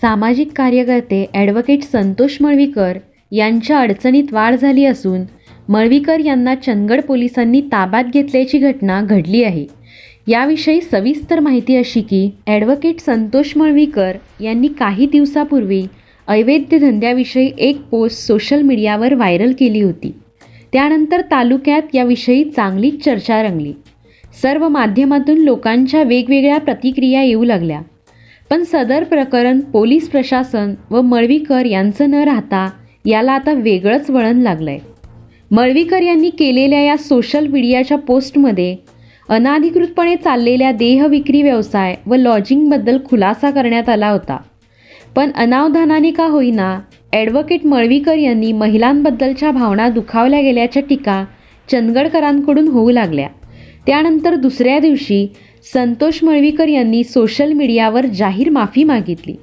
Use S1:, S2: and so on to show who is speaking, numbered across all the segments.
S1: सामाजिक कार्यकर्ते ॲडव्होकेट संतोष मळवीकर यांच्या अडचणीत वाढ झाली असून मळवीकर यांना चंदगड पोलिसांनी ताब्यात घेतल्याची घटना घडली आहे. याविषयी सविस्तर माहिती अशी की ॲडव्होकेट संतोष मळवीकर यांनी काही दिवसापूर्वी अवैध धंद्याविषयी एक पोस्ट सोशल मीडियावर व्हायरल केली होती. त्यानंतर तालुक्यात याविषयी चांगलीच चर्चा रंगली. सर्व माध्यमातून लोकांच्या वेगवेगळ्या प्रतिक्रिया येऊ लागल्या. पण सदर प्रकरण पोलीस प्रशासन व मळवीकर यांचं न राहता याला आता वेगळंच वळण लागलंय. मळवीकर यांनी केलेल्या या सोशल मीडियाच्या पोस्टमध्ये अनाधिकृतपणे चाललेल्या देहविक्री व्यवसाय व लॉजिंगबद्दल खुलासा करण्यात आला होता. पण अनावधानाने का होईना ॲडव्होकेट मळवीकर यांनी महिलांबद्दलच्या भावना दुखावल्या गेल्याच्या टीका चंदगडकरांकडून होऊ लागल्या. त्यानंतर दुसऱ्या दिवशी संतोष मळवीकर यांनी सोशल मीडियावर जाहीर माफी मागितली.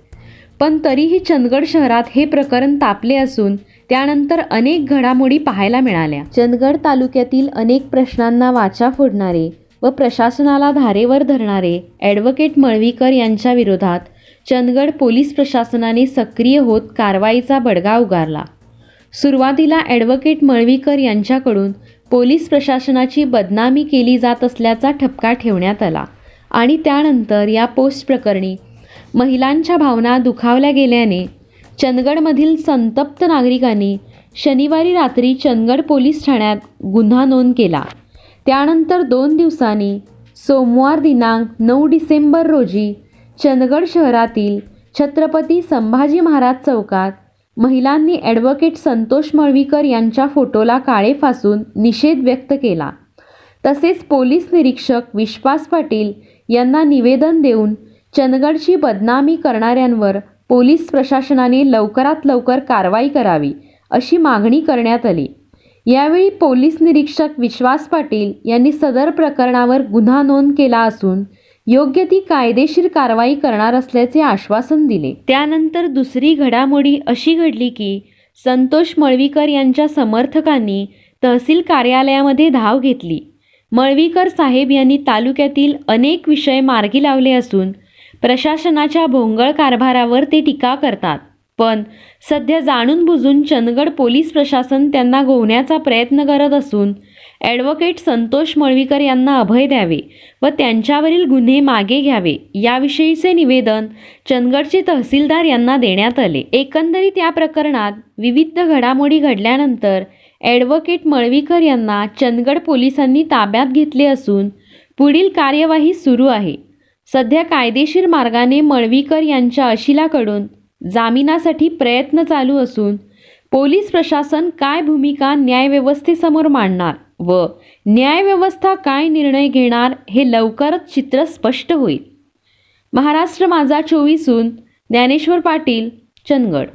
S1: पण तरीही चंदगड शहरात हे प्रकरण तापले असून त्यानंतर अनेक घडामोडी पाहायला मिळाल्या. चंदगड तालुक्यातील अनेक प्रश्नांना वाचा फोडणारे व प्रशासनाला धारेवर धरणारे ॲडव्होकेट मळवीकर यांच्या विरोधात चंदगड पोलीस प्रशासनाने सक्रिय होत कारवाईचा बडगा उगारला. सुरुवातीला ॲडव्होकेट मळवीकर यांच्याकडून पोलीस प्रशासनाची बदनामी केली जात असल्याचा ठपका ठेवण्यात आला. आणि त्यानंतर या पोस्ट प्रकरणी महिलांच्या भावना दुखावल्या गेल्याने चंदगडमधील संतप्त नागरिकांनी शनिवारी रात्री चंदगड पोलीस ठाण्यात गुन्हा नोंद केला. त्यानंतर दोन दिवसांनी सोमवार दिनांक नऊ डिसेंबर रोजी चंदगड शहरातील छत्रपती संभाजी महाराज चौकात महिलांनी ॲडव्होकेट संतोष मळवीकर यांच्या फोटोला काळे फासून निषेध व्यक्त केला. तसेच पोलीस निरीक्षक विश्वास पाटील यांना निवेदन देऊन चंदगडची बदनामी करणाऱ्यांवर पोलीस प्रशासनाने लवकरात लवकर कारवाई करावी अशी मागणी करण्यात आली. यावेळी पोलीस निरीक्षक विश्वास पाटील यांनी सदर प्रकरणावर गुन्हा नोंद केला असून योग्य ती कायदेशीर कारवाई करणार असल्याचे आश्वासन दिले. त्यानंतर दुसरी घडामोडी अशी घडली की संतोष मळवीकर यांच्या समर्थकांनी तहसील कार्यालयामध्ये धाव घेतली. मळवीकर साहेब यांनी तालुक्यातील अनेक विषय मार्गी लावले असून प्रशासनाच्या भोंगळ कारभारावर ते टीका करतात. पण सध्या जाणून बुजून चंदगड पोलीस प्रशासन त्यांना गोवण्याचा प्रयत्न करत असून ॲडव्होकेट संतोष मळवीकर यांना अभय द्यावे व त्यांच्यावरील गुन्हे मागे घ्यावे याविषयीचे निवेदन चंदगडचे तहसीलदार यांना देण्यात आले. एकंदरीत या प्रकरणात विविध घडामोडी घडल्यानंतर ॲडव्होकेट मळवीकर यांना चंदगड पोलिसांनी ताब्यात घेतले असून पुढील कार्यवाही सुरू आहे. सध्या कायदेशीर मार्गाने मळवीकर यांच्या अशिलाकडून जामिनासाठी प्रयत्न चालू असून पोलीस प्रशासन काय भूमिका न्यायव्यवस्थेसमोर मांडणार व न्यायव्यवस्था काय निर्णय घेणार हे लवकरच चित्र स्पष्ट होईल. महाराष्ट्र माझा चोवीसून ज्ञानेश्वर पाटील चंदगड.